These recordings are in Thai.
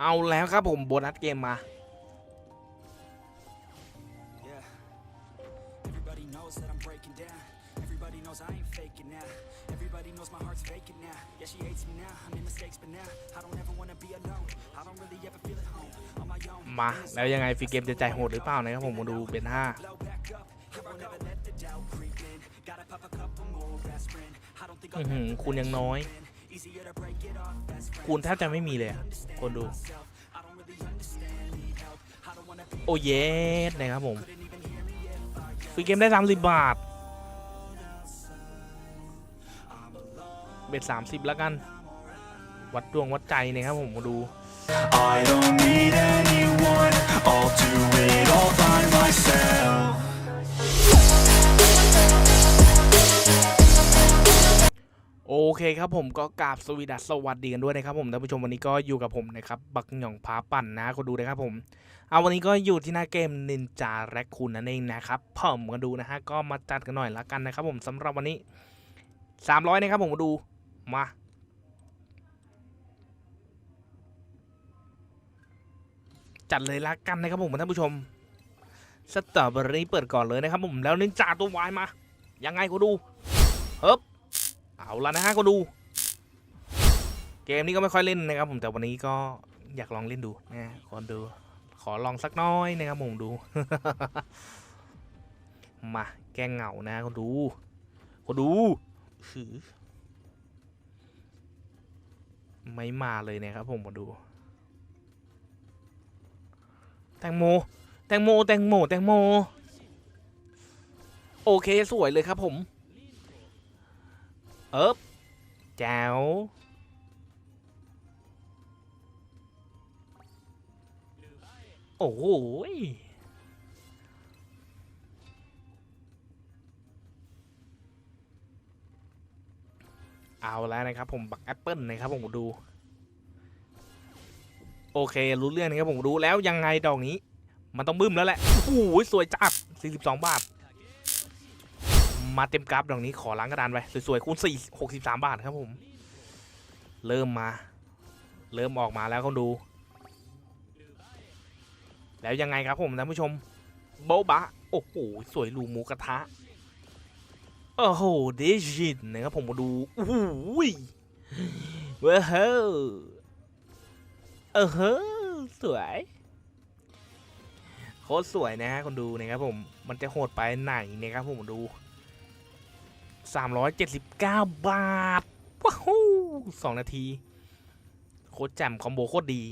เอาแล้วครับผมโบนัสเกมมา Yeah. Everybody knows that I'm breaking down. Everybody knows I ain't faking now. Everybody knows my heart's faking now. Yeah, she hates me now. I made mistakes, but now I don't ever wanna be alone. I don't really ever feel at home on my own. มาแล้วยังไงฟรีเกมจะจ่ายโหดหรือเปล่านะครับผมมาดูเป็นห้า Blow back up. I won't ever let the doubt creep in. Gotta pop a couple more aspirin. I don't think อื้ I'll อหือคูณยังน้อย คูณแทบจะไม่มีเลยคนดู โอ้เยสนะครับผมฟรีเกมได้สามสิบบาท เบ็ดสามสิบแล้วกัน วัดดวงวัดใจนะครับผมมาดู I don't need anyone I'll do it all by myself เคครับผมก็กราบสวีดัสสวัสดีกันด้วยนะครับผมท่านผู้ชมวันนี้ก็อยู่กับผมนะครับบักหย่องพาปั่นนะคนดูนะครับผมเอาวันนี้ก็อยู่ที่หน้าเกมนินจาแรคคูนนั่นเองนะครับผมมาดูนะฮะก็มาจัดกันหน่อยละกันนะครับผมสำหรับวันนี้ 300นะครับผมมาดูมาจัดเลยละกันนะครับผมท่านผู้ชมสตรอเบอรี่เปิดก่อนเลยนะครับผมแล้วนินจาตัววายมายังไงก็ดูเฮ้บ เอาละนะฮะก็ดู เกมนี้ก็ไม่ค่อยเล่นนะครับ ผมแต่วันนี้ก็อยากลองเล่นดูนะขอดูขอลองสักน้อยนะครับผมดู มาแก้เหงานะก็ดูก็ดูหือไม่มาเลยนะครับผมมาดู แตงโม แตงโม แตงโม แตงโม โอเคสวยเลยครับผม เอิบแจ๋วโอ้โหยเอาแล้วนะครับผมบักแอปเปิลนะครับผมดู โอเครู้เรื่องนะครับผมดูแล้วยังไงดอกนี้ มันต้องบึ้มแล้วแหละโอ้โหสวยจัด42 บาท มาเต็มกราฟดอกนี้ขอล้างกระดานไปสวยๆคูณ4 63บาทครับผม เริ่มมา เริ่มออกมาแล้วเขาดู แล้วยังไงครับผมท่านผู้ชมโบบะโอ้โหสวยหรูหมูกระทะโอ้โหเดชินนะครับผมมาดูโอ้โหว้าวเออเฮ้อสวยโคตรสวยนะฮะคนดูนะครับผม มันจะโหดไปไหนนะครับผมมาดู 379 บาท ว้าวสองนาที โคตรแจ่มคอมโบโคตรดี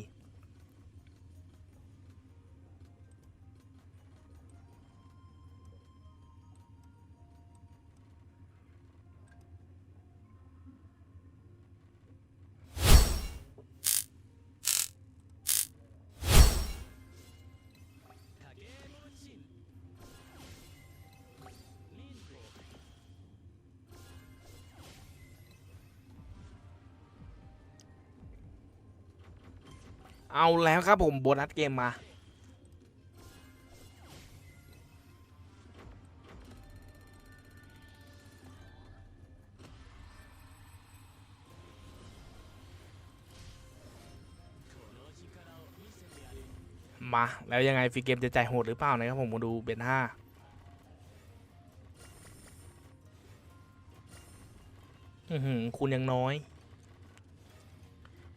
เอาแล้วครับผมโบนัสเกมมามาแล้วยังไงฟรีเกมจะจ่ายโหดหรือเปล่านะครับผมมาดูเบนห้าอือหือคูณยังน้อย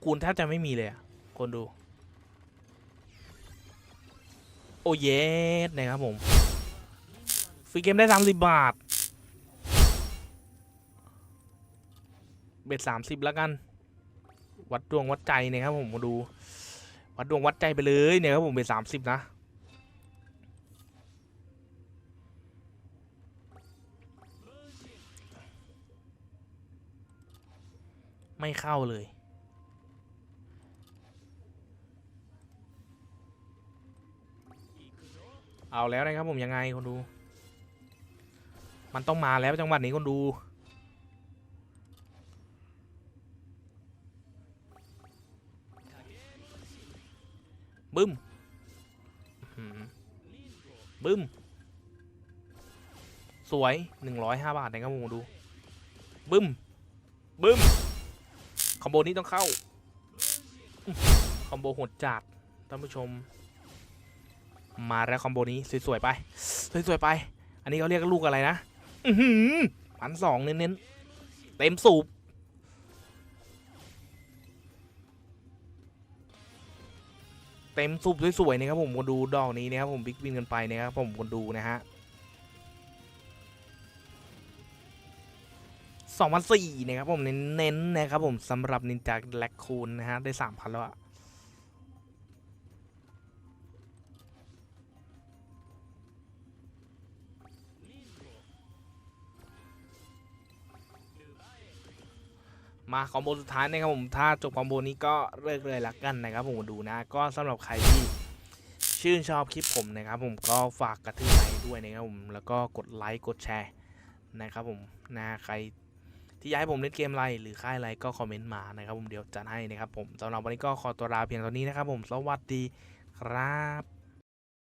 คูณแทบจะไม่มีเลยอะคนดู อเยสนะครับผม ฟรีเกมได้ 30 บาท เบ็ด30แล้วกัน วัดดวงวัดใจนะครับผมมาดู วัดดวงวัดใจไปเลยเนี่ยครับผมเบ็ด30นะไม่เข้าเลย เอาแล้วนะครับผมยังไงคนดู มันต้องมาแล้วจังหวัดนี้คนดู บึ้ม บึ้ม สวยหนึ่งร้อยห้าบาทนะครับผมดู บึ้ม บึ้ม คอมโบนี้ต้องเข้า คอมโบโหดจัดท่านผู้ชม มาแล้วคอมโบนี้สวยๆไป สวยๆไป อันนี้เขาเรียกลูกอะไรนะ อือหือพันสองเน้นๆ เต็มสูบ เต็มสูบสวยๆนะครับผมคนดูดอกนี้นะครับผมบิ๊กวินกันไปนะครับผมคนดูนะฮะสองพันสี่นะครับผมเน้นๆนะครับผมสำหรับนินจาแลคคูนนะฮะได้สามพันแล้วอะ มาคอมโบสุดท้ายนะครับผมถ้าจบคอมโบนี้ก็เลิกเลยละกันนะครับผมดูนะ ก็สำหรับใครที่ชื่นชอบคลิปผมนะครับผมก็ฝากกระทืบไลค์ด้วยนะครับผมแล้วก็กดไลค์กดแชร์นะครับผมนะใครที่อยากให้ผมเล่นเกมอะไรหรือค่ายอะไรก็คอมเมนต์มานะครับผมเดี๋ยวจัดให้นะครับผมสำหรับวันนี้ก็ขอตัวลาเพียงเท่านี้นะครับผมสวัสดีครับ